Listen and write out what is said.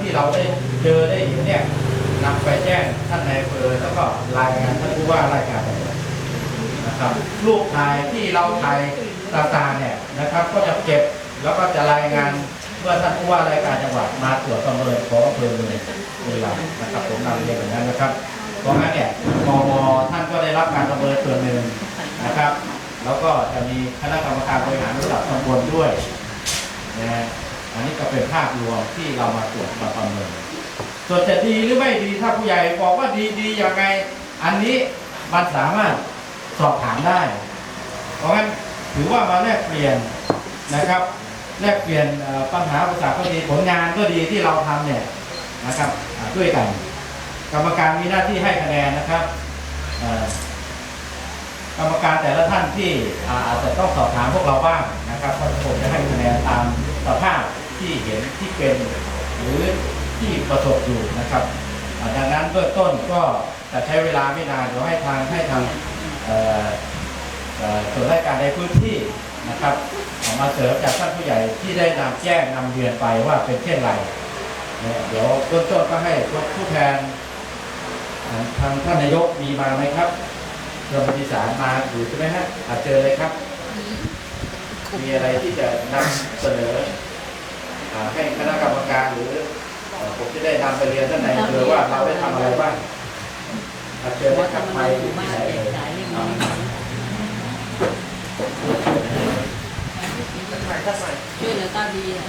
ที่เราได้เจอได้เห็นเนี่ยนำไปแจ้งท่านนายอำเภอแล้วก็รายงานท่านผู้ว่ารายการจังหวัดนะครับรูปถ่ายที่เราถ่ายต่างๆเนี่ยนะครับ ก็จะเก็บแล้วก็จะรายงานเมื่อท่านผู้ว่ารายการจังหวัดมาตรวจประเมินของอำเภอเลยเวลานะครับผมนำเรียนอย่างนั้นนะครับเพราะงั้นเนี่ยมมท่านก็ได้รับการประเมินส่วนหนึ่งนะครับ แล้วก็จะมีคณะกรรมการบริหารระดับตำบลด้วย เป็นภาพรวมที่เรามาตรวจมาประเมินส่วนจะดีหรือไม่ดีถ้าผู้ใหญ่บอกว่าดีดียังไง อันนี้มันสามารถสอบถามได้ เพราะงั้นถือว่ามาแลกเปลี่ยนนะครับ แลกเปลี่ยนปัญหาอุปสรรคก็ดีผลงานก็ดีที่เราทำเนี่ยนะครับอ่าด้วยกัน กรรมการมีหน้าที่ให้คะแนนนะครับกรรมการแต่ละท่านที่อาอาจจะต้องสอบถามพวกเราบ้างนะครับเพราะผมจะให้คะแนนตามสภาพ ที่เห็นที่เป็น หรือที่ประสบอยู่นะครับอ่าดังนั้นเบื้องต้นก็จะใช้เวลาไม่นานเดี๋ยวให้ทางให้ทางเอ่อเอ่อส่วนราชการในพื้นที่นะครับออกมาเสริมจากท่านผู้ใหญ่ที่ได้นำแจ้งนำเรียนไปว่าเป็นเช่นไรเนี่ยเดี๋ยวเบื้องต้นก็ให้ผู้แทนอ่าทางท่านนายกมีมาไหมครับเรื่องปฏิสารมาอยู่ใช่ไหมฮะอาเจอเลยครับ มีอะไรที่จะนำเสนออ่า ให้คณะกรรมการหรือผมจะได้นำไปเรียนท่านนายอำเภอว่าเราได้ทำอะไรบ้างเชิญกลับไปที่ไหนเลยช่วยเหลือตาดีอะ